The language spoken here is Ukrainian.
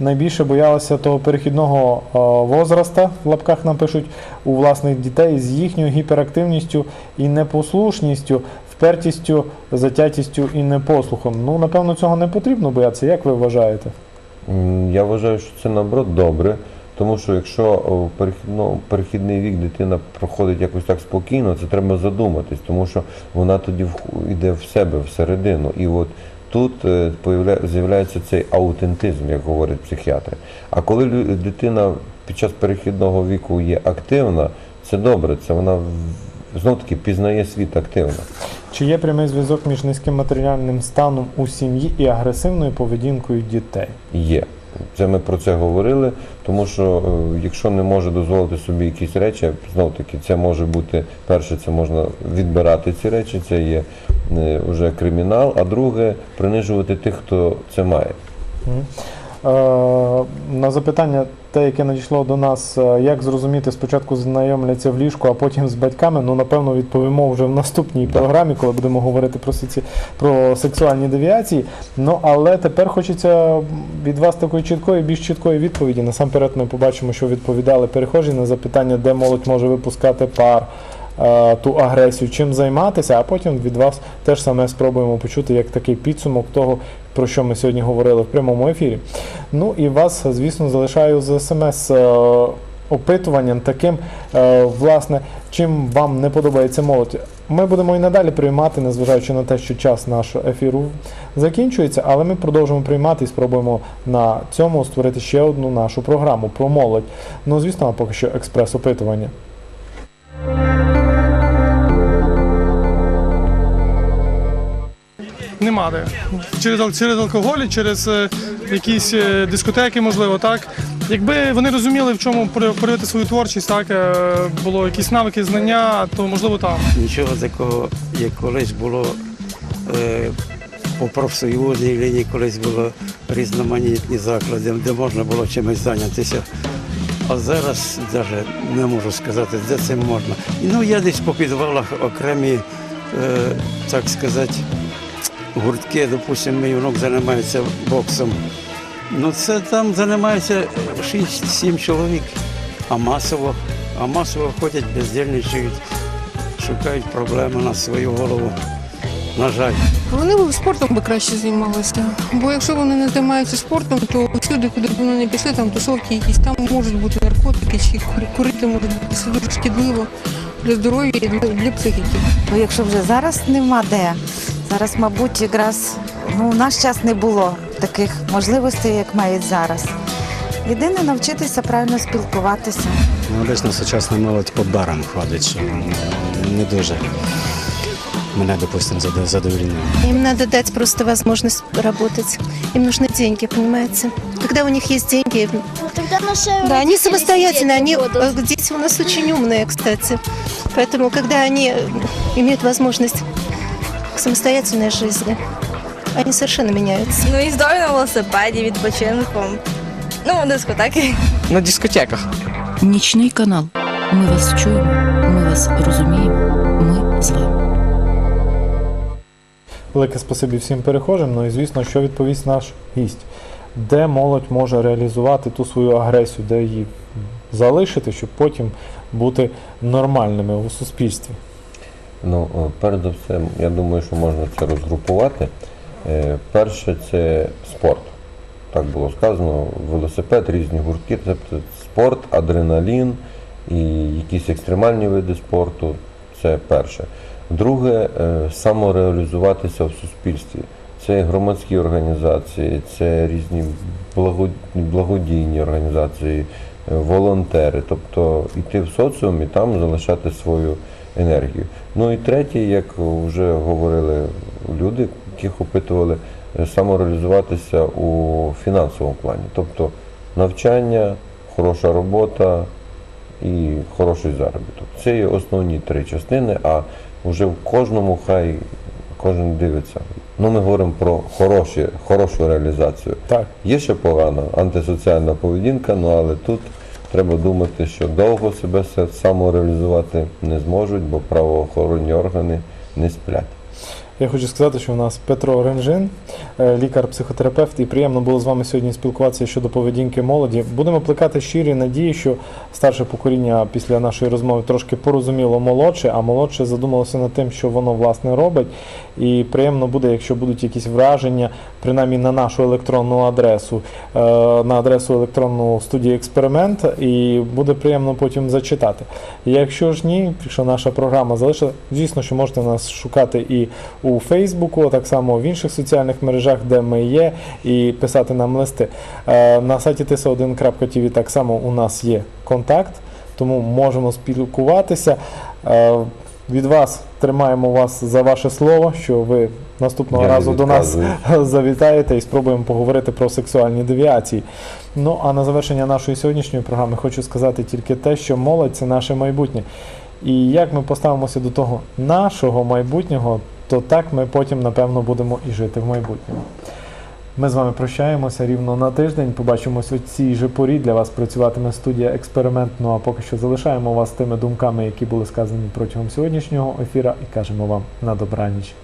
Найбільше боялися того перехідного е, возраста, в лапках нам пишуть, у власних дітей з їхньою гіперактивністю і непослушністю, впертістю, затятістю і непослухом. Ну, напевно, цього не потрібно боятися. Як ви вважаєте? Я вважаю, що це наоборот добре, тому що якщо о, перехідно, перехідний вік дитина проходить якось так спокійно, це треба задуматись, тому що вона тоді йде в себе всередину. І от тут е, з'являється цей аутентизм, як говорять психіатри. А коли дитина під час перехідного віку є активна, це добре, це вона знов таки пізнає світ активно. Чи є прямий зв'язок між низьким матеріальним станом у сім'ї і агресивною поведінкою дітей? Є. Це ми про це говорили, тому що е, якщо не може дозволити собі якісь речі, знов таки це може бути перше, це можна відбирати ці речі, це є е, вже кримінал, а друге принижувати тих, хто це має. Е, на запитання, те, яке надійшло до нас, е, як зрозуміти, спочатку знайомляться в ліжку, а потім з батьками. Ну, напевно, відповімо вже в наступній програмі, коли будемо говорити про, соці... про сексуальні девіації. Ну, але тепер хочеться від вас такої чіткої, більш чіткої відповіді. Насамперед ми побачимо, що відповідали перехожі на запитання, де молодь може випускати пар. Е, Ту агресію, чим займатися, а потім від вас теж саме спробуємо почути як такий підсумок того, про що ми сьогодні говорили в прямому ефірі. Ну і вас, звісно, залишаю з смс е, опитуванням таким, е, власне, чим вам не подобається молодь. Ми будемо і надалі приймати, незважаючи на те, що час нашого ефіру закінчується, але ми продовжимо приймати і спробуємо на цьому створити ще одну нашу програму про молодь. Ну, звісно, поки що експрес-опитування. Нема де. Через, через алкоголь, через е, якісь е, дискотеки, можливо, так. Якби вони розуміли, в чому проявити свою творчість, так, е, було якісь навики, знання, то можливо там. Нічого такого, як колись було по профсоюзній лінії, колись було різноманітні заклади, де можна було чимось зайнятися. А зараз навіть не можу сказати, де це можна. Ну, я десь по підвалах окремі, так сказати, гуртки, допустимо, мій внук займається боксом. Ну, це там займається 6-7 чоловік, а масово, а масово ходять, бездільничають шукають проблеми на свою голову. На жаль. Вони б спортом би краще займалися. Бо якщо вони не займаються спортом, то всюди, куди б вони не пішли, там тусовки якісь, там можуть бути наркотики, чи курити може бути. Це дуже шкідливо для здоров'я і для, для психіки. Ну, якщо вже зараз нема де, зараз, мабуть, якраз ну, у наш час не було таких можливостей, як мають зараз. Єдине навчитися правильно спілкуватися. Ну, обично сучасна молодь по барам ходить, що не дуже мене, допустим, зада- задовольняє. Им надо дать просто возможность работать. Им нужны деньги, понимаете? Когда у них есть деньги, да, они самостоятельные, они э, дети у нас очень умные, кстати. Поэтому, когда они э, имеют возможность к самостоятельной жизни, они совершенно меняются. Ну, їздою на велосипеді, відпочинком. Ну, дискотеки. на дискотеках. Нічний канал. Ми вас чуємо, ми вас розуміємо. Ми з вами. Велике спасибі всім перехожим. Ну і звісно, що відповість наш гість. Де молодь може реалізувати ту свою агресію, де її залишити, щоб потім бути нормальними у суспільстві. Ну, о, перш за я думаю, що можна це розгрупувати. Е, Перше це спорт. Так було сказано, велосипед, різні гуртки, тобто спорт, адреналін і якісь екстремальні види спорту це перше. Друге, е, самореалізуватися в суспільстві. Це громадські організації, це різні благодійні організації, е, волонтери, тобто йти в соціум і там залишати свою енергію. Ну і третє, як вже говорили люди, яких опитували, е, самореалізуватися у фінансовому плані, тобто навчання, хороша робота і хороший заробіток. Це є основні три частини, а вже в кожному хай кожен дивиться. Ну, ми говоримо про хороші, хорошу реалізацію. Так. Є ще погана антисоціальна поведінка, ну але тут треба думати, що довго себе самореалізувати не зможуть, бо правоохоронні органи не сплять. Я хочу сказати, що у нас Петро Ренжин, е, лікар-психотерапевт, і приємно було з вами сьогодні спілкуватися щодо поведінки молоді. Будемо плекати щирі надії, що старше покоління після нашої розмови трошки порозуміло молодше, а молодше задумалося над тим, що воно власне робить. І приємно буде, якщо будуть якісь враження, принаймні на нашу електронну адресу, е, на адресу електронну студії експеримент, і буде приємно потім зачитати. Якщо ж ні, якщо наша програма залишила, звісно, що можете нас шукати і у Фейсбуку, а так само в інших соціальних мережах, де ми є, і писати нам листи. Е, На сайті tisa1.tv так само у нас є контакт, тому можемо спілкуватися. Е, Від вас тримаємо вас за ваше слово, що ви наступного Я разу до нас завітаєте і спробуємо поговорити про сексуальні девіації. Ну а на завершення нашої сьогоднішньої програми хочу сказати тільки те, що молодь це наше майбутнє. І як ми поставимося до того нашого майбутнього, то так ми потім, напевно, будемо і жити в майбутньому. Ми з вами прощаємося рівно на тиждень. Побачимось у цій же порі. Для вас працюватиме студія експеримент. Ну а поки що залишаємо вас тими думками, які були сказані протягом сьогоднішнього ефіра, і кажемо вам на добраніч.